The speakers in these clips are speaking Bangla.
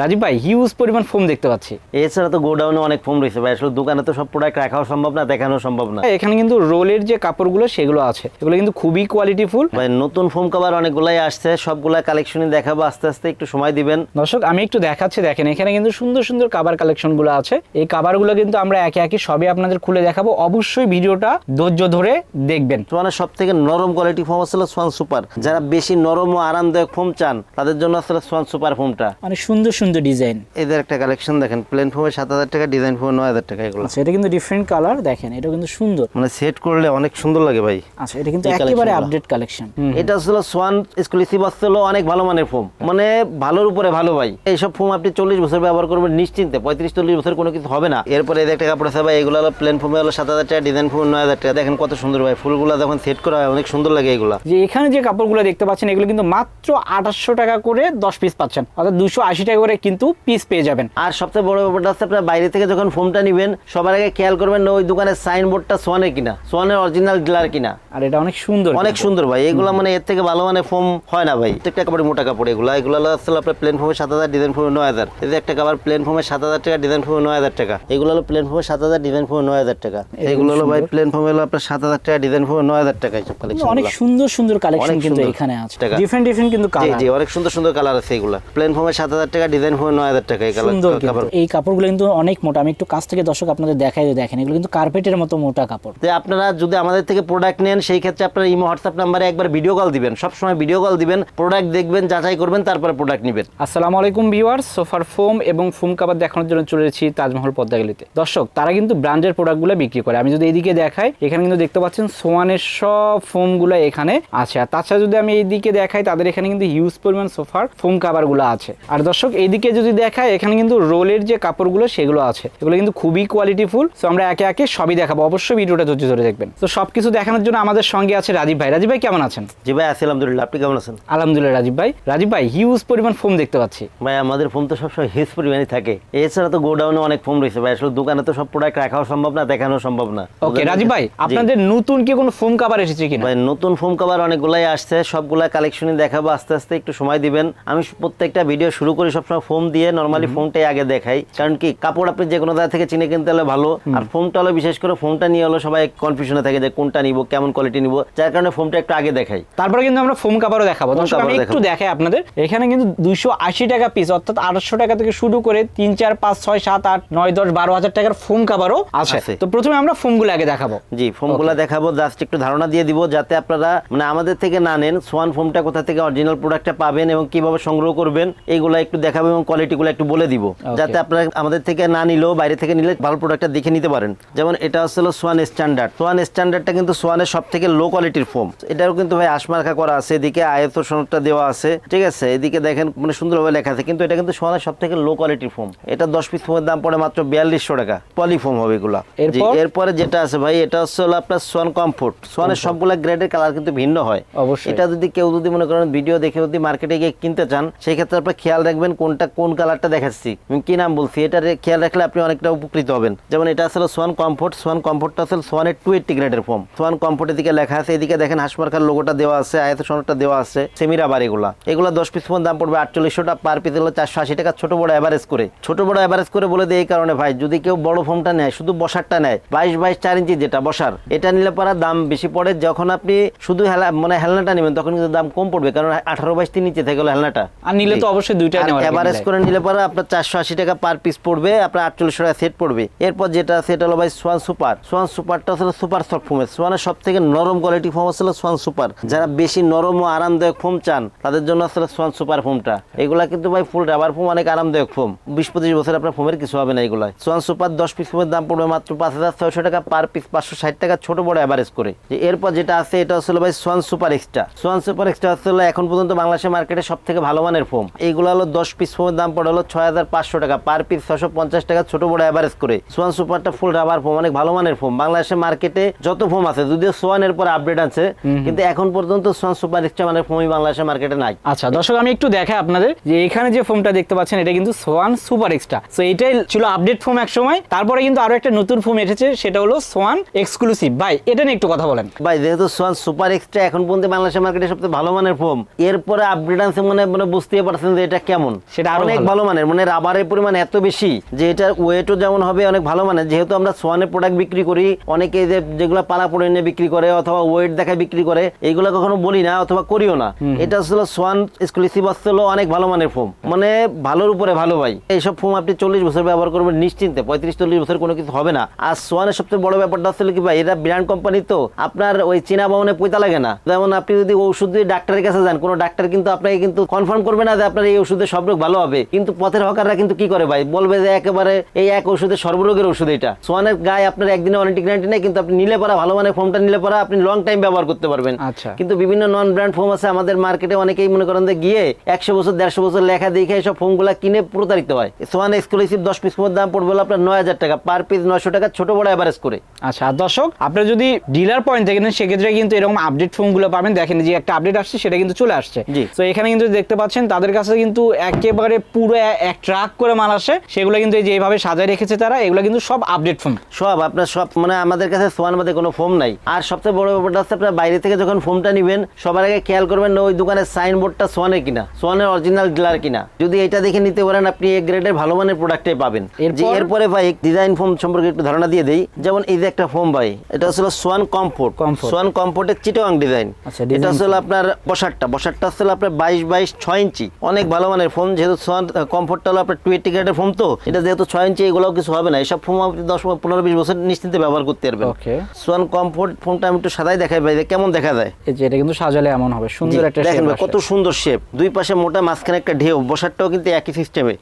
রাজীব ভাই হিউজ পরিমাণ ফোম দেখতে পাচ্ছি। এছাড়া তো গোডাউনে অনেক ফোম রয়েছে ভাই। আসলে দোকানে তো সব প্রোডাক্ট রাখাও সম্ভব না দেখানো সম্ভব না। এখানে কিন্তু রোলের যে কাপড়গুলো সেগুলো আছে। এগুলো কিন্তু খুবই কোয়ালিটিফুল ভাই নতুন ফোম কভার অনেকগুলাই আসছে। সবগুলা কালেকশনই দেখাবো আস্তে আস্তে একটু সময় দিবেন। দর্শক আমি একটু দেখাচ্ছি দেখেন এখানে কিন্তু সুন্দর সুন্দর কাবার কালেকশনগুলো আছে। এই কাবারগুলো কিন্তু আমরা একে একে সবই আপনাদের খুলে দেখাবো। অবশ্যই ভিডিওটা ধৈর্য ধরে দেখবেন। সোয়ানের সব থেকে নরম কোয়ালিটি ফোম আসলে সোয়ান সুপার। যারা বেশি নরম ও আরামদায়ক ফোম চান তাদের জন্য আসলে সোয়ান সুপার ফোমটা মানে সুন্দর সুন্দর ডিজাইন। এদের একটা কালেকশন দেখেন প্লেন ফোমে সাত হাজার টাকা ডিজাইন ফোমে নয় হাজার টাকা এগুলো। আচ্ছা এটা কিন্তু ডিফারেন্ট কালার দেখেন এটা কিন্তু সুন্দর। মানে সেট করলে অনেক সুন্দর লাগে ভাই। আচ্ছা এটা কিন্তু একেবারে আপডেট কালেকশন এটা আসলে সোয়ান এক্সক্লুসিভ আসলে অনেক ভালো মানের ফোম মানে ভালোর উপরে ভালো ভাই। এইসব ফোম আপনি চল্লিশ বছর ব্যবহার করবেন নিশ্চিন্তে পঁয়ত্রিশ চল্লিশ বছর কোনো কিছু হবে না। এরপরে এদের একটা কাপড় আছে ভাই এগুলো হলো প্লেন ফোমে হলো সাত হাজার টাকা ডিজাইন ফোম নয় হাজার টাকা। দেখেন কত সুন্দর ভাই ফুলগুলো যখন সেট করা হয় অনেক সুন্দর লাগে এগুলা। যে এখানে যে কাপড়গুলো দেখতে পাচ্ছেন এগুলো কিন্তু মাত্র আঠাশশো টাকা করে দশ পিস পাচ্ছেন। অর্থাৎ দুশো আশি টাকা করে কিন্তু পিস পেয়ে যাবেন। আর সবচেয়ে বড় ব্যাপারটা হচ্ছে আপনার বাইরে থেকে যখন ফোমটা নেবেন সবার আগে খেয়াল করবেন না ওই দোকানের সাইনবোর্ডটা সোয়ানের কিনা সোয়ানের অরিজিনাল ডিলার কিনা। আর এটা অনেক সুন্দর অনেক সুন্দর ভাই এগুলো মানে এর থেকে ভালো মানে ফোম হয় না ভাই। প্রত্যেকটা কাপড়ে মোটা কাপড় এগুলো। এগুলো আসলে আপনার প্লেন ফোমে সাত হাজার ডিজাইন ফোমে নয় হাজার। এই একটা কাপড় প্লেন ফোমে সাত হাজার টাকা ডিজাইন ফোমে নয় হাজার টাকা। এগুলো হলো প্লেন ফোমে সাত হাজার ডিজাইন ফোমে নয় হাজার টাকা। এগুলো হলো ভাই প্লেন ফোমে হলো আপনার সাত হাজার টাকা ডিজাইন ফোমে নয় হাজার টাকা এইসব কালেকশন অনেক সুন্দর সুন্দর কালেকশন কিন্তু। এখানে আছে। ডিফারেন্ট ডিফারেন্ট কিন্তু কালার জি অনেক সুন্দর সুন্দর কালার আছে এগুলো। প্লেন ফোমে সাত হাজার টাকা ডিজাইন ফোমে নয় হাজার টাকা এই। কাপড়। এই কাপড়গুলো কিন্তু অনেক মোটা। আমি একটু কাছ থেকে দর্শক আপনাদের দেখাই দেখেন। এগুলো কিন্তু কার্পেটের মতো মোটা কাপড়। যে আপনারা যদি আমাদের থেকে প্রোডাক্ট নেন সেই ক্ষেত্রে আপনারা ইমো হোয়াটসঅ্যাপ নাম্বারে একবার ভিডিও কল দিবেন। সবসময় ভিডিও কল দিবেন প্রোডাক্ট দেখবেন যাচাই করবেন তারপরে প্রোডাক্ট নেবেন। আসসালামু আলাইকুম ভিউয়ার্স সোফার ফোম এবং ফোম কাভার দেখানোর জন্য চলে এসেছি তাজমহল পদ্মাগলিতে দর্শক তারা কিন্তু ব্র্যান্ডের প্রোডাক্টগুলো বিক্রি করে। আমি যদি এইদিকে দেখাই এখানে কিন্তু দেখতে পাচ্ছেন সোয়ানের সব ফোমগুলো এখানে আছে। আর তাছাড়া যদি আমি এইদিকে দেখাই তাদের এখানে কিন্তু হিউজ পরিমাণ সোফার ফোম কাভারগুলো আছে। আর দর্শক এইদিকে যদি দেখাই এখানে কিন্তু রোলের যে কাপড়গুলো সেগুলো আছে। এগুলো কিন্তু খুবই কোয়ালিটিফুল সো আমরা একে একে সবই দেখাবো। অবশ্যই ভিডিওটা ধৈর্য ধরে দেখবেন। তো সবকিছু দেখানোর জন্য আমাদের সঙ্গে আছে রাজীব ভাই। রাজীব ভাই কেমন আছেন? জি ভাই আছি আলহামদুলিল্লাহ। আপনি কেমন আছেন? আলহামদুলিল্লাহ রাজীব ভাই। রাজীব ভাই হিউজ পরিমাণ ফোম দেখতে পাচ্ছি। ভাই আমাদের ফোন তো সবসময় হিউজ পরিমাণে থাকে। এছাড়া তো গোডাউনে অনেক ফোন রয়েছে ভাই। আসলে দোকানে তো সব প্রোডাক্ট রাখাও সম্ভব না দেখানো সম্ভব না। ওকে রাজীব ভাই আপনাদের নতুন কি কোনো ফোম কাভার এসেছে কিনা? ভাই নতুন ফোম কভার অনেকগুলাই আসছে। সবগুলা কালেকশনই দেখাবো। আস্তে আস্তে একটু সময় দিবেন। আমি প্রত্যেকটা ভিডিও শুরু করি সবসময় ফোম দিয়ে নর্মালি ফোনটাই আগে দেখাই। কারণ কি কাপড় আপনি যে কোনো জায়গা থেকে চিনে কিনতে হলে ভালো। আর ফোনটা হলো বিশেষ করে ফোনটা নিয়ে হলো সবাই কনফিউশনে থাকে যে কোনটা নিব কেমন কোয়ালিটি নিব। যার কারণে ফোনটা একটু আগে দেখাই। তারপরে কিন্তু আমরা ফোম কাভারও দেখাবো। আমি একটু। দেখাই আপনাদের। এখানে কিন্তু দুইশো আশি টাকা পিস অর্থাৎ আটশো টাকা থেকে শুরু করে তিন চার পাঁচ ছয় সাত আট নয় দশ বারো হাজার টাকার ফোম কাভারও আছে। তো প্রথমে আমরা ফোমগুলো আগে দেখাবো। জি ফোমগুলো দেখাবো। জাস্ট একটু ধারণা দিয়ে দিব যাতে আপনারা মানে আমাদের থেকে না নেন। সোয়ান ফোমটা কোথা থেকে অরিজিনাল প্রোডাক্টটা পাবেন এবং কীভাবে সংগ্রহ করবেন এগুলো একটু দেখাবো। এবং কোয়ালিটিগুলো একটু বলে দিব। যাতে আপনারা আমাদের থেকে না নিলেও বাইরে থেকে নিলে ভালো প্রোডাক্টটা দেখে নিতে পারেন। যেমন এটা হলো সোয়ান স্ট্যান্ডার্ড সোয়ান স্ট্যান্ডার্ডটা কিন্তু সোয়ানের সব থেকে লো কোয়ালিটির ফোম এটারও কিন্তু ভাই আশমার্কা করা আছে এদিকে আয়ত সনদটা দেওয়া আছে। ঠিক আছে? এদিকে দেখেন মানে সুন্দরভাবে লেখা আছে। কিন্তু এটা কিন্তু সোয়ানের সব থেকে লো কোয়ালিটির ফোম এটা দশ পিস ফোমের দাম পড়ে মাত্র বিয়াল্লিশশো টাকা। পলি ফোম হবে এগুলা। এরপর? যেটা আছে ভাই এটা হচ্ছে হলো আপনার সোয়ান কমফোর্ট সোয়ানের সবগুলা গ্রেডের কালার কিন্তু ভিন্ন হয়। অবশ্যই। এটা যদি কেউ যদি মনে করেন ভিডিও দেখে যদি মার্কেটে গিয়ে কিনতে চান সেই ক্ষেত্রে আপনি খেয়াল রাখবেন কোনটা কোন কালারটা দেখাচ্ছি? আমি কি নাম বলছি? এটা খেয়াল রাখলে আপনি অনেকটা উপকৃত হবেন। যেমন এটা আসলে সোয়ান কমফোর্ট সোয়ান কমফোর্টটা আসলে সোয়ানের টু এইটটি গ্রেডের ফোম সোয়ান কমফোর্টের দিকে লেখা আছে এদিকে দেখেন হাসমার্কার লোগোটা দেওয়া আছে আয়ত সনদটা দেওয়া আছে সেমিরা বার এগুলা। এগুলা দশ পিস ফোন দাম পড়বে আটচল্লিশশো টাকা পার পিস হলো চারশো আশি টাকা ছোট বড় অ্যাভারেজ করে। ছোট বড় অ্যাভারেজ করে বলে দেয় এই কারণে ভাই যদি কেউ বড় ফোমটা নেয় শুধু বসারটা নেয় বাইশ বাইশ চার ইঞ্চি যেটা বসার এটা নিলে পরে দাম বেশি পড়ে। যখন আপনি শুধু হেলা মানে হেলনাটা নেবেন তখন কিন্তু দাম কম পড়বে কারণ আঠারো বাইশ তিন ইঞ্চি থেকে গেলো হেলনাটা। আর নিলে তো অবশ্যই দুইটাই নিলে। করে নিলে পরে আপনার চারশো আশি টাকা পার পিস পড়বে আপনার আটচল্লিশ টাকা সেট পড়বে। এরপর যেটা সেটা হলো ভাই সোয়ান সুপার সোয়ান সুপারটা হলো সুপার সফট ফোমের সোয়ানের সব থেকে নরম কোয়ালিটি ফোম আসলে সোয়ান সুপার যারা বেশি নরম ও আরামদায়ক ফোম চান তাদের জন্য আসলে সোয়ান সুপার ফোমটা এগুলা কিন্তু ভাই ফুল রাবার ফোম অনেক আরামদায়ক ফোম বিশ পঁচিশ বছর আপনার ফোমের কিছু হবে না এগুলা সোয়ান সুপার দশ পিস ফোমের দাম পড়বে মাত্র পাঁচ হাজার ছয়শো টাকা পার পিস পাঁচশো ষাট টাকা ছোট বড় অ্যাভারেজ করে। যে এরপর যেটা আছে এটা হচ্ছে হলো ভাই Swan super extra Swan super extra হচ্ছে হলো এখন পর্যন্ত বাংলাদেশের মার্কেটে সব থেকে ভালো মানের ফোম এইগুলো হলো দশ পিস ফোমের দাম পড়ে হলো ছয় হাজার পাঁচশো টাকা। পার পিস ছশো পঞ্চাশ টাকা ছোট বড় অ্যাভারেজ করে। সোয়ান সুপারটা ফুল রাবার ফোম অনেক ভালো মানের ফোম বাংলাদেশের মার্কেটে যত ফোম আছে যদিও সোয়ানের পর আপডেট আছে কিন্তু এখন পর্যন্ত সোয়ান সুপার এক্সট্রা মানের ফোমই বাংলাদেশের মার্কেটে নাই। আচ্ছা দর্শক আমি একটু দেখাই আপনাদের যে এখানে যে ফোমটা দেখতে পাচ্ছেন এটা কিন্তু সোয়ান সুপার এক্সট্রা তো এটাই ছিল আপডেট ফোম এক সময়। তারপরে কিন্তু আরও একটা নতুন ফোম এসেছে সেটা হলো সোয়ান এক্সক্লুসিভ ভাই এটা নিয়ে একটু কথা বলেন। ভাই যেহেতু সোয়ান সুপার এক্সট্রা এখন পর্যন্ত বাংলাদেশের মার্কেটে সবচেয়ে ভালো মানের ফোম এরপরে আপডেট আছে মানে মানে বুঝতেই পারছেন যে এটা কেমন। সেটা অনেক ভালো। মানের মানে রাবারের পরিমাণ এত বেশি যে এটার ওয়েটও যেমন হবে অনেক ভালো মানের। যেহেতু আমরা সোয়ানের প্রোডাক্ট বিক্রি করি অনেকে যে যেগুলো পালা পড়ে নিয়ে বিক্রি করে অথবা ওয়েট দেখায় বিক্রি করে এইগুলো কখনো বলি না অথবা করিও না। এটা আসলে সোয়ান এক্সক্লুসিভ আসলে অনেক ভালো মানের ফোম মানে ভালোর উপরে ভালো ভাই। এইসব ফোম আপনি চল্লিশ বছর ব্যবহার করবেন নিশ্চিন্তে পঁয়ত্রিশ চল্লিশ বছর কোনো কিছু হবে না। আর সোয়ানের সবচেয়ে বড় ব্যাপারটা আসলে কি ভাই এটা ব্র্যান্ড কোম্পানি তো আপনার ওই চীনা ভবনে পয়তা লাগে না। যেমন আপনি যদি ওষুধ দিয়ে ডাক্তারের কাছে যান কোনো ডাক্তার কিন্তু আপনাকে কিন্তু কনফার্ম করবে না যে আপনার এই ওষুধে সব রোগ ভালো হবে। কিন্তু পথের হকাররা কিন্তু কি করে ভাই? বলবে যে একেবারে এই এক ওষুধে সর্বরোগের ওষুধ এটা। সোয়ানের গায়ে আপনার একদিনে অনেক গ্যারান্টি নেই কিন্তু আপনি নিলে পারা ভালো মানের ফোমটা নিলে পারা আপনি লং টাইম ব্যবহার করতে পারবেন। আচ্ছা। কিন্তু বিভিন্ন নন ব্র্যান্ড ফোম আছে আমাদের মার্কেটে অনেকেই মনে করেন যে গিয়ে একশো বছর দেড়শো বছর লেখা দেখে এইসব ফোমগুলো কিনে প্রতারিত হয়। সোয়ান এক্সক্লুসিভ দশ পিস দাম পড়বে আপনার নয় হাজার টাকা। পার পিস নয়শো টাকা ছোট বড় অ্যাভারেজ করে। আচ্ছা দর্শক আপনারা যদি ডিলার পয়েন্ট থেকে নেন সেক্ষেত্রে কিন্তু এরকম আপডেট ফোনগুলো পাবেন। দেখেন যে একটা আপডেট আসছে সেটা কিন্তু চলে আসছে। জি। তো এখানে কিন্তু দেখতে পাচ্ছেন তাদের কাছে কিন্তু একেবারে পুরো এক ট্রাক করে মাল আসে সেগুলো কিন্তু এই যে এইভাবে সাজায় রেখেছে তারা এগুলো কিন্তু সব আপডেট ফোন সব আপনার সব মানে আমাদের কাছে সোয়ান বাদে কোনো ফোম নাই। আর সবচেয়ে বড় ব্যাপারটা হচ্ছে আপনার বাইরে থেকে যখন ফোমটা নেবেন সবার আগে খেয়াল করবেন না ওই দোকানের সাইনবোর্ডটা সোয়ানের কিনা সোয়ানের অরিজিনাল ডিলার কিনা। যদি এটা দেখে নিতে পারেন আপনি এক গ্রেডের ভালো মানের প্রোডাক্টটাই পাবেন। এরপরে? ভাই ডিজাইন ফোম সম্পর্কে একটু ধারণা দিয়ে দেই। যেমন এই যে একটা ফোম ভাই এটা হচ্ছে সোয়ান কমফোর্ট। সোয়ান কমফোর্টের চিটোয়াং ডিজাইন আচ্ছা, এটা হচ্ছে আপনার বসারটা বসারটা হচ্ছে আপনার বাইশ বাইশ ছয় ইঞ্চি। অনেক ভালো মানের ফোন যেহেতু সোয়ান কমফোর্টটা হলো আপনার টুয়েন্টি গ্রেডের ফোন তো। এটা যেহেতু ছয় ইঞ্চি এগুলোও কিছু হবে না। এসব ফোন আপনি দশ পনেরো বিশ বছর নিশ্চিন্তে ব্যবহার করতে পারবেন। সোয়ান কমফোর্ট ফোনটা আমি একটু সাদাই দেখাই ভাই কেমন দেখা যায়? এই যে এটা কিন্তু সাজালে এমন হবে সুন্দর একটা দেখেন। কত সুন্দর শেপ দুই পাশে মোটা মাঝখানে একটা ঢেউ। বসারটাও কিন্তু একই সিস্টেমে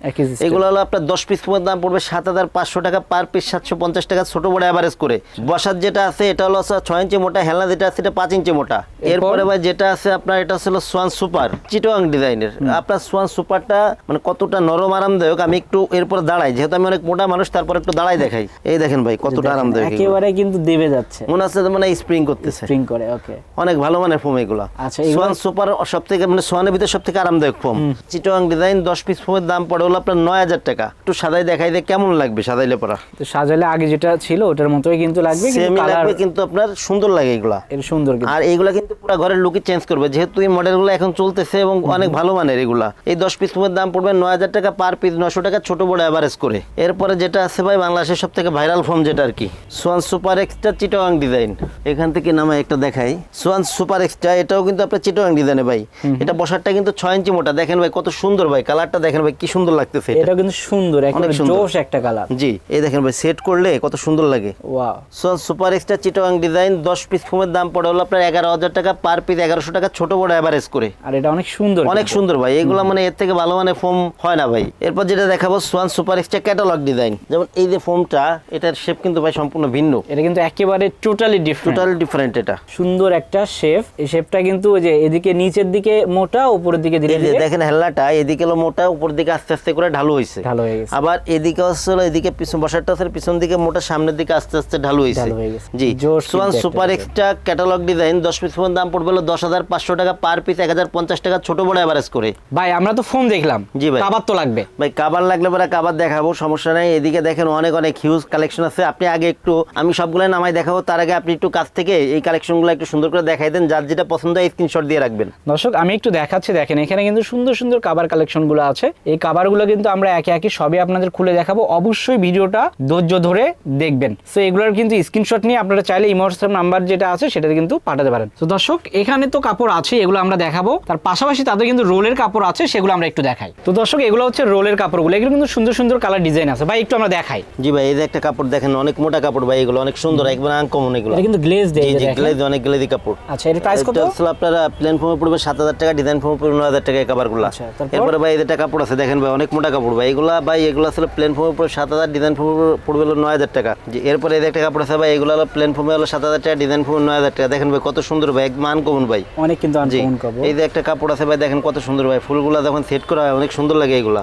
এগুলো হলো আপনার দশ পিস ফোনের দাম পড়বে সাত হাজার পাঁচশো টাকা পার পিস সাতশো পঞ্চাশ টাকা ছোট বড় অ্যাভারেজ করে। বসার যেটা আছে এটা হলো ছয় ইঞ্চি মোটা হেলনা যেটা আছে এটা পাঁচ ইঞ্চি মোটা। এরপরে? ভাই যেটা আছে আপনার এটা হলো সোয়ান সুপার চিটোয়াং ডিজাইনের আপনার সোয়ান সুপারটা মানে কতটা নরম আরামদায়ক আমি একটু এরপর দাঁড়াই। যেহেতু আমি অনেক মোটা মানুষ তারপর একটু দাঁড়াই দেখাই। এই দেখেন ভাই কতটা আরামদায়ক একেবারে কিন্তু দেবে যাচ্ছে। মনে হচ্ছে মানে স্প্রিং করতেছে। স্প্রিং করে ওকে অনেক ভালো মানের ফোম এগুলো। আচ্ছা, সোয়ান সুপার সব থেকে মানে সোয়ানের ভিতরে সব থেকে আরামদায়ক ফোম চিটোয়াং ডিজাইন দশ পিস ফোমের দাম পড়ে হলো আপনার নয় হাজার টাকা। একটু সাদাই দেখাই দিয়ে কেমন লাগবে সাদাইলে পরা। তো সাজালে আগে যেটা ছিল ওটার মতোই কিন্তু লাগবে কিন্তু লাগবে কিন্তু আপনার সুন্দর লাগে এগুলা। এর সুন্দর কিন্তু। আর এইগুলা কিন্তু পুরো ঘরের লুকই চেঞ্জ করবে। যেহেতু এই মডেলগুলো এখন চলতেছে এবং অনেক ভালো মানের এগুলা। এই দশ পিস ফোমের দাম পড়বে নয় হাজার টাকা পার পিস নশো টাকা ছোট বড় অ্যাভারেজ করে। এরপরে যেটা আছে ভাই বাংলাদেশের সব থেকে ভাইরাল ফোম যেটা আর কি সোয়ান সুপার এক্সট্রা চিটোয়াং ডিজাইন এখান থেকে নামে একটা দেখাই। সোয়ান সুপার এক্সট্রা এটাও কিন্তু আপনার চিটোয়াং ডিজাইনে ভাই। এটা বসারটা কিন্তু ছয় ইঞ্চি মোটা। দেখেন ভাই কত সুন্দর ভাই কালারটা দেখেন ভাই কি সুন্দর লাগতেছে এটা। কিন্তু সুন্দর সুন্দর। জোশ একটা কালার জি এই দেখেন ভাই সেট করলে কত সুন্দর লাগে। ওয়াও সোয়ান সুপার এক্সট্রা চিটোয়াং ডিজাইন দশ পিস ফোমের দাম পড়ে হলো আপনার এগারো হাজার টাকা পার পিস এগারোশো টাকা ছোট বড় অ্যাভারেজ করে। আর এটা অনেক সুন্দর অনেক সুন্দর ভাই এগুলো মানে এর থেকে ভালো মানে ফোম হয় না ভাই। এরপর যেটা দেখাবো Swan super extra catalogue design যেমন এই যে ফোমটা এটার শেপ কিন্তু ভাই সম্পূর্ণ ভিন্ন। এটা কিন্তু একেবারে টোটালি ডিফারেন্ট টোটাল ডিফারেন্ট এটা। সুন্দর একটা শেপ এই শেপটা কিন্তু ওই যে এদিকে নিচের দিকে মোটা উপরের দিকে ধীরে ধীরে দেখেন হেল্লাটা এদিকে হলো মোটা উপর দিকে আস্তে আস্তে করে ঢালু হয়েছে ঢালু হয়ে গেছে। আবার এদিকে হচ্ছে হলো এদিকে পিছন বসারটা হচ্ছে পিছন দিকে মোটা সামনের দিকে আস্তে আস্তে ঢালু হয়েছে হয়ে। জি Swan super. Extra catalogue design দশ পিস ফোন দাম পড়বে হলো দশ হাজার পাঁচশো টাকা পার পিস এক হাজার পঞ্চাশ টাকা ছোট বড় অ্যাভারেজ করে। ভাই আমরা তো ফোন দেখলাম। জি ভাই। কাবার তো লাগবে। ভাই কাবার লাগলে পরে কাবার দেখাবো সমস্যা নাই। এদিকে দেখেন অনেক অনেক হিউজ কালেকশন আছে। আপনি আগে একটু আমি সবগুলো নামাই দেখাবো। তার আগে আপনি একটু কাছ থেকে এই কালেকশনগুলো একটু সুন্দর করে দেখাই দেন। যার যেটা পছন্দ হয় স্ক্রিনশট দিয়ে রাখবেন। দর্শক আমি একটু দেখাচ্ছি দেখেন এখানে কিন্তু সুন্দর সুন্দর কাবার কালেকশনগুলো আছে। এই কাবারগুলো কিন্তু আমরা একে একে সবই আপনাদের খুলে দেখাবো। অবশ্যই ভিডিওটা ধৈর্য ধরে দেখবেন। তো এগুলোর কিন্তু স্ক্রিনশট নিয়ে আপনারা চাইলে ইমোটসের নাম্বার যেটা আছে সেটাতে কিন্তু পাঠাতে পারেন। তো দর্শক এখানে তো কাপড় আছে এগুলো আমরা দেখাবো। তার পাশাপাশি তাদের কিন্তু রোলের কাপড় আছে সেগুলো আমরা একটু দেখাই। তো দর্শক এগুলো হচ্ছে রোলের কাপড়গুলো। এগুলো কিন্তু সুন্দর সুন্দর কালার ডিজাইন আছে। ভাই একটু আমরা দেখাই। জি ভাই এই যে একটা কাপড় দেখেন অনেক মোটা কাপড় ভাই এগুলো অনেক সুন্দর একবার আনকমন এগুলো। কিন্তু গ্লেজ দেয় জি গ্লেজ অনেক গ্লেজি কাপড়। আচ্ছা এর প্রাইস কত? হচ্ছে আপনার প্লেন ফর্মে পড়বে সাত হাজার টাকা ডিজাইন ফর্মে পড়বে নয় হাজার টাকা এই কাপড়গুলো। আচ্ছা? এরপরে ভাই এটা কাপড় আছে দেখেন ভাই অনেক মোটা কাপড় ভাই। এগুলা ভাই এগুলো আসলে প্লেন ফর্মে পড়বে সাত হাজার ডিজাইন ফর্মে পড়বে হলো নয় হাজার টাকা। জি এরপরে এই যে একটা কাপড় আছে ভাই এগুলো হলো প্লেন ফর্মে হলো সাত হাজার টাকা ডিজাইন ফর্মে নয় হাজার টাকা। দেখেন ভাই কত সুন্দর ভাই একদম আনকমন ভাই। অনেক কিন্তু আনকমন কাপড়। এই যে একটা কাপড় আছে ভাই দেখেন কত সুন্দর ভাই ফুলগুলো যখন সেট করা হয় অনেক সুন্দর লাগে এগুলা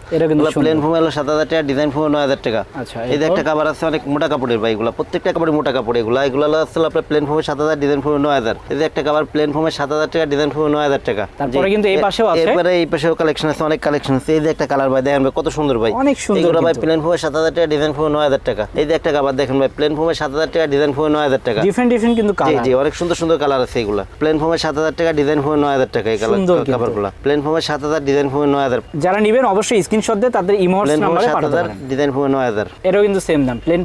প্লেন ফর্মে হলো সাত হাজার টাকা ডিজাইন ফর্মে নয় হাজার টাকা আচ্ছা, এই যে একটা কাপড় আছে অনেক মোটা কাপড়ের ভাই এগুলা প্রত্যেকটা কাপড়ে মোটা কাপড় এগুলা এগুলো আসলে আপনার প্লেন ফর্মে সাত হাজার ডিজাইন ফর্মে নয় হাজার এই যে একটা কাপড় প্লেন ফর্মে সাত হাজার টাকা ডিজাইন ফর্মে নয় হাজার টাকা তারপরে কিন্তু এই পাশেও আছে। এরপরে এই পাশেও কালেকশন আছে অনেক কালেকশন আছে এই যে একটা কালার ভাই দেখেন কত সুন্দর ভাই অনেক সুন্দর এগুলো ভাই প্লেন ফর্মে সাত হাজার টাকা ডিজাইন ফর্মে নয় হাজার টাকা এই যে একটা কাপড় দেখেন ভাই প্লেন ফর্মে সাত হাজার টাকা ডিজাইন ফর্মে নয় হাজার টাকা ডিফারেন্ট ডিফারেন্ট কিন্তু কালার জি অনেক সুন্দর সুন্দর কালার আছে এগুলা প্লেন ফর্মে সাত হাজার টাকা ডিজাইন ফর্মে নয় হাজার টাকা এই কালার। কাপড়গুলো প্লেন ফর্মে সাত হাজার ডিজাইন ফর্মে নয় হাজার যারা নেবেন অবশ্যই স্ক্রিনশট দিয়ে তাদের ফোমে নাম্বারে পাঠাতে পারেন। ডিজাইন নয় হাজার। এটাও কিন্তু সেম দাম। প্লেন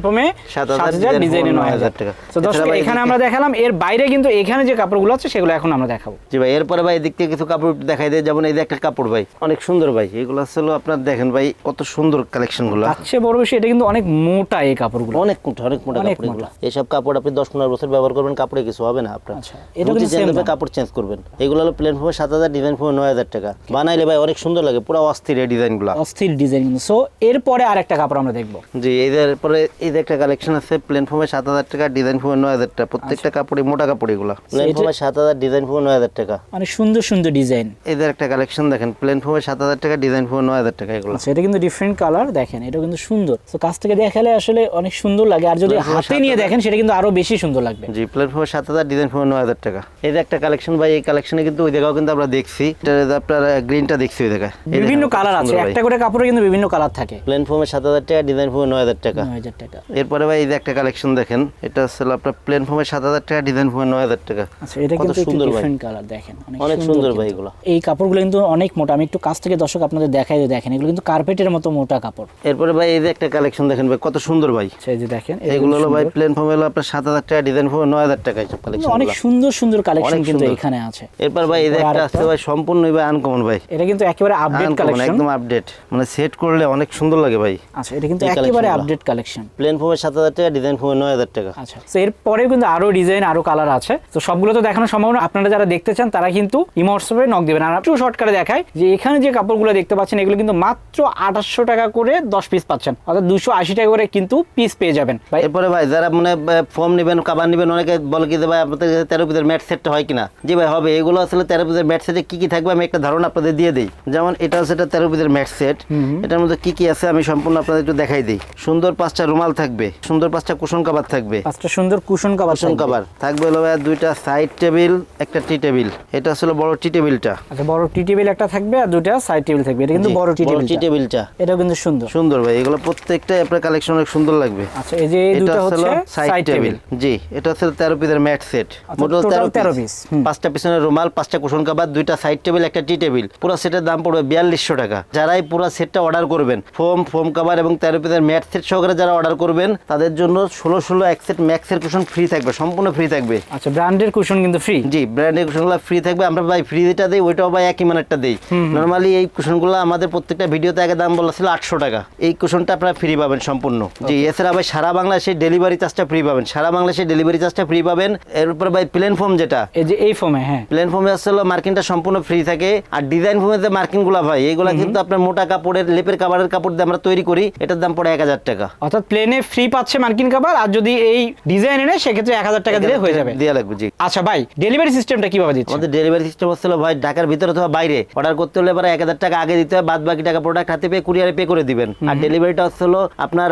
হাজার, হাজার ডিজাইন ডিজাইনে ফোমে নয় হাজার টাকা। তো দর্শক এখানে আমরা দেখালাম এর বাইরে কিন্তু এখানে যে কাপড়গুলো আছে সেগুলো এখন আমরা দেখাবো। জি ভাই এরপরে ভাই এদিক থেকে কিছু কাপড় দেখাই দেয়। যেমন এই যে একটা কাপড় ভাই অনেক সুন্দর ভাই। এগুলো আসলে আপনার দেখেন ভাই কত সুন্দর কালেকশনগুলো তার বড় বেশি এটা কিন্তু অনেক মোটা এই কাপড়গুলো। অনেক মোটা অনেক মোটা অনেক কাপড় এগুলো। এইসব কাপড় আপনি দশ পনেরো বছর ব্যবহার করবেন কাপড়ে কিছু হবে না আপনার। আচ্ছা, এটা কিন্তু same কাপড় চেঞ্জ করবেন। এগুলো হলো প্লেন সাত হাজার ডিজাইন ফোমে নয় হাজার টাকা। বানাইলে ভাই অনেক সুন্দর লাগে পুরো অস্থির এই ডিজাইনগুলো অস্থির ডিজাইন। কিন্তু সো এরপরে আর একটা কাপড় আমরা দেখব। জি এদের পরে এই যে একটা কালেকশন আছে প্লেন ফোমে সাত হাজার টাকা ডিজাইন ফোমে নয় হাজার টাকা। প্রত্যেকটা কাপড়ে মোটা কাপড় এগুলো। প্লেন ফোমে সাত হাজার ডিজাইন ফোমে নয় হাজার টাকা। অনেক সুন্দর সুন্দর ডিজাইন এদের একটা কালেকশন দেখেন প্লেন ফোমে সাত হাজার টাকা ডিজাইন ফোমে নয় হাজার টাকা এগুলো। আচ্ছা এটা কিন্তু ডিফারেন্ট কালার দেখেন এটা কিন্তু সুন্দর। তো কাছ থেকে দেখালে আসলে অনেক সুন্দর লাগে আর যদি হাতে নিয়ে দেখেন সেটা কিন্তু আরও বেশি সুন্দর লাগবে। জি প্ল্যাটফর্মে সাত হাজার ডিজাইন ফোমে নয় হাজার টাকা। এই যে একটা কালেকশন ভাই এই কালেকশনে কিন্তু ওই জায়গাও কিন্তু আমরা দেখছি। এটা আপনার গ্রিনটা দেখছি ওই জায়গায়। বিভিন্ন কালার আছে। একটা করে কাপড়ে কিন্তু বিভিন্ন কালার থাকে। প্লেন ফোমে সাত হাজার টাকা ডিজাইন ফোমে নয় হাজার টাকা। নয় হাজার টাকা। এরপরে ভাই এই যে একটা কালেকশন দেখেন এটা হচ্ছে আপনার প্লেন ফোমে সাত হাজার টাকা ডিজাইন ফোমে নয় হাজার টাকা। আচ্ছা এটা কিন্তু সুন্দর। ডিফারেন্ট কালার দেখেন অনেক সুন্দর ভাই এগুলো। এই কাপড়গুলো কিন্তু অনেক মোটা। আমি একটু কাছ থেকে দর্শক আপনাদের দেখাই দেখেন এগুলো কিন্তু কার্পেটের মতো মোটা কাপড়। এরপরে ভাই এই যে একটা কালেকশন দেখেন ভাই কত সুন্দর ভাই। আচ্ছা, এই যে দেখেন এগুলো হলো ভাই প্লেন ফোমে হলো আপনার সাত হাজার টাকা ডিজাইন ফোমে নয় হাজার টাকা এইসব কালেকশন অনেক সুন্দর সুন্দর কালেকশন কিন্তু এখানে আছে। এরপর ভাই এই যে একটা। আসছে ভাই সম্পূর্ণই ভাই আনকমন ভাই। এটা কিন্তু একেবারে আপডেট কালেকশন? একদম আপডেট মানে সেট করলে অনেক সুন্দর লাগে ভাই। আচ্ছা এটা কিন্তু একেবারে আপডেট কালেকশন প্লেন ফোমে সাত হাজার টাকা ডিজাইন ফোমে নয় হাজার টাকা। আচ্ছা তো এরপরেও কিন্তু আরও ডিজাইন আরও কালার আছে। তো সবগুলো তো দেখানো সম্ভব না। আপনারা যারা দেখতে চান তারা কিন্তু ইমোটসপে নক দেবেন। আর একটু শর্টকাটে দেখায় যে এখানে যে কাপড়গুলো দেখতে পাচ্ছেন এগুলো কিন্তু মাত্র আঠাশশো টাকা করে দশ পিস পাচ্ছেন। অর্থাৎ দুশো আশি টাকা করে কিন্তু পিস পেয়ে যাবেন। ভাই এরপরে ভাই যারা মানে ফর্ম নেবেন কাবার নেবেন অনেকে বলে কি ভাই আপনাদের কাছে তেরো পিসের ম্যাট সেটটা হয় কিনা? জি ভাই হবে। এগুলো আসলে তেরো পিসের ম্যাট সেটে কি কি থাকবে আমি একটা ধারণা আপনাদের দিয়ে দিই। যেমন এটা হচ্ছে এটা তেরো পিসের ম্যাট সেট। এটার মধ্যে কি কি আছে আমি সম্পূর্ণ আপনাদের একটু দেখাই দিই। সুন্দর পাঁচটা রুমাল থাকবে সুন্দর পাঁচটা কুশন কাবার থাকবে। পাঁচটা সুন্দর কুশন কাবার কুশন কাবার থাকবে হলো ভাই দুইটা সাইড টেবিল একটা টি টেবিল এটা আসলে বড় টি। টেবিলটা আচ্ছা বড় টি টেবিল একটা থাকবে আর দুটা সাইড টেবিল থাকবে। এটা কিন্তু বড় টি। টেবিল টি। টেবিলটা এটাও কিন্তু সুন্দর। সুন্দর ভাই এগুলো প্রত্যেকটা আপনার কালেকশন অনেক সুন্দর লাগবে। আচ্ছা এই যে দুটো হচ্ছে সাইড টেবিল জি এটা হচ্ছে তেরো পিসের ম্যাট সেট total 13 piece, হুম। পাঁচটা পিছনের রুমাল পাঁচটা কুশন কাবার দুইটা সাইড টেবিল একটা টি টেবিল পুরো সেটের দাম পড়বে বিয়াল্লিশশো টাকা। যারাই পুরো সেটটা অর্ডার করবেন ফোম ফোম কাভার এবং তেরো পিসের ম্যাট সেট সহকারে যারা অর্ডার করবেন তাদের জন্য ষোলো ষোলো এক সেট ম্যাক্সের কুশন ফ্রি থাকবে সম্পূর্ণ ফ্রি থাকবে। আচ্ছা ব্র্যান্ডের কুশন কিন্তু ফ্রি জি ব্র্যান্ডের কুশনগুলো ফ্রি থাকবে আমরা ভাই ফ্রি যেটা দিই ওইটাও ভাই একই মানেরটা দিই। নর্মালি এই কুশনগুলো আমাদের প্রত্যেকটা ভিডিওতে আগে দাম বলা ছিল আটশো টাকা। এই কুশনটা আপনারা ফ্রি পাবেন সম্পূর্ণ। জি এছাড়া ভাই সারা বাংলাদেশে ডেলিভারি চার্জটা ফ্রি পাবেন। সারা বাংলাদেশে ডেলিভারি চার্জটা ফ্রি পাবেন। এর উপর ভাই প্লেন ফর্ম যেটা। এই যে এই ফর্মে হ্যাঁ। প্লেন ফর্মে আসলে মার্কিনটা সম্পূর্ণ ফ্রি থাকে। আর ডিজাইন ফর্মে যে মার্কিনগুলো ভাই এগুলো কিন্তু আপনার মোটা কাপড়ের লেপের কাপড়ের কাপড় দিয়ে আমরা তৈরি করি। এটার দাম পড়ে এক হাজার টাকা। অর্থাৎ প্লেনে ফ্রি পাচ্ছে মার্কিন আর যদি এই ডিজাইন এনে সেক্ষেত্রে এক হাজার টাকা দিলে হয়ে যাবে। দেওয়া লাগবে জি। আচ্ছা ভাই ডেলিভারি সিস্টেমটা কীভাবে দিচ্ছে আমাদের ডেলিভারি সিস্টেম হচ্ছিল ভাই ঢাকার ভিতরে অথবা বাইরে। অর্ডার করতে হলে এবার এক হাজার টাকা আগে দিতে হয় বাদ বাকি টাকা প্রোডাক্ট হাতে পেয়ে কুরিয়ারে পে করে দিবেন। আর ডেলিভারিটা হচ্ছিল আপনার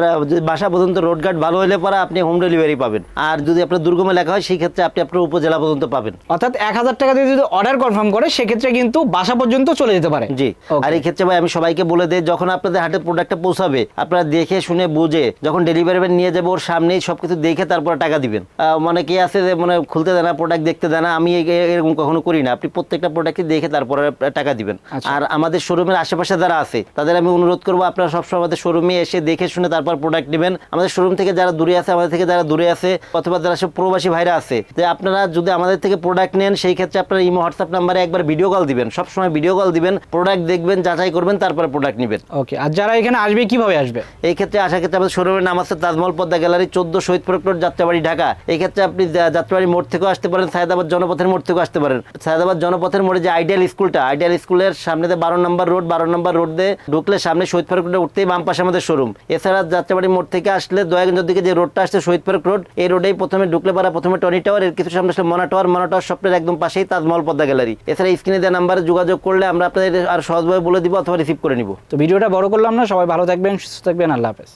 বাসা পর্যন্ত রোড গার্ড ভালো হলে পরে আপনি হোম ডেলিভারি পাবেন। আর যদি আপনার দুর্গম এলাকা হয় সেই ক্ষেত্রে আপনি আপনার উপজেলা পর্যন্ত পাবেন। অর্থাৎ এক হাজার টাকা দিয়ে যদি অর্ডার কনফার্ম করে সেক্ষেত্রে কিন্তু বাসা পর্যন্ত চলে যেতে পারে। জি। Okay. আর এই ক্ষেত্রে ভাই আমি সবাইকে বলে দিই যখন আপনাদের হাতে প্রোডাক্টটা পৌঁছাবে আপনারা দেখে শুনে বুঝে যখন ডেলিভারি ম্যান নিয়ে যাবে ওর সামনেই সবকিছু দেখে তারপর টাকা দিবেন। মানে কে আছে যে মানে খুলতে দেয় না প্রোডাক্ট দেখতে দেয় না আমি এরকম কখনো করি না। আপনি প্রত্যেকটা প্রোডাক্টই দেখে তারপরে টাকা দিবেন। আচ্ছা। আর আমাদের শোরুমের আশেপাশে যারা আছে তাদের আমি অনুরোধ করব আপনারা সবসময় আমাদের শোরুমে এসে দেখে শুনে তারপর প্রোডাক্ট নেবেন। আমাদের শোরুম থেকে যারা দূরে আছে আমাদের থেকে যারা দূরে আছে অথবা যারা সব প্রবাসী ভাইরা আছে যে আপনারা যদি আমাদের থেকে প্রোডাক্ট নেন সেই ক্ষেত্রে আপনারা ইমো হোয়াটসঅ্যাপ নাম্বারে একবার ভিডিও কল দিবেন। সবসময় ভিডিও কল দিবেন প্রোডাক্ট দেখবেন যাচাই করবেন তারপরে প্রোডাক্ট নেবেন। ওকে আর যারা এখানে আসবে কীভাবে আসবে? এই ক্ষেত্রে আসার ক্ষেত্রে আমাদের শোরুমের নাম আছে তাজমহল পদ্মা গ্যালারি চোদ্দ শহীদ প্রক রোড যাত্রাবাড়ি ঢাকা। এই ক্ষেত্রে আপনি যাত্রাবাড়ি মোড় থেকেও আসতে পারেন সায়দাবাদ জনপথের মোড় থেকেও আসতে পারেন। সায়দাবাদ জনপথের মোড়ে যে আইডিয়াল স্কুলটা আইডিয়াল স্কুলের সামনে বারো নম্বর রোড বারো নম্বর রোড দিয়ে ঢুকলে সামনে শহীদ ফারুক রোডে উঠতেই বাম পাশে আমাদের শোরুম এছাড়া যাত্রাবাড়ি মোড় থেকে আসলে দয়াগঞ্জের দিকে যে রোডটা আসছে শহীদ ফারুক রোড এই রোডেই প্রথমে ঢুকলে পারা প্রথমে টনি টাওয়ার এর কিছু সামনে আসলে মনা টাওয়ার। মনা টাওয়ার শপের একদম পাশেই তাজমহল পদ্মা গ্যালারি। এছাড়া স্ক্রিনে দেওয়া নাম্বারে যোগাযোগ করলে আমরা আপনাদের আর সহজভাবে বলে দিব অথবা রিসিভ করে নিব। তো ভিডিওটা বড় করলাম না, সবাই ভালো থাকবেন, সুস্থ থাকবেন, আল্লাহ হাফেজ।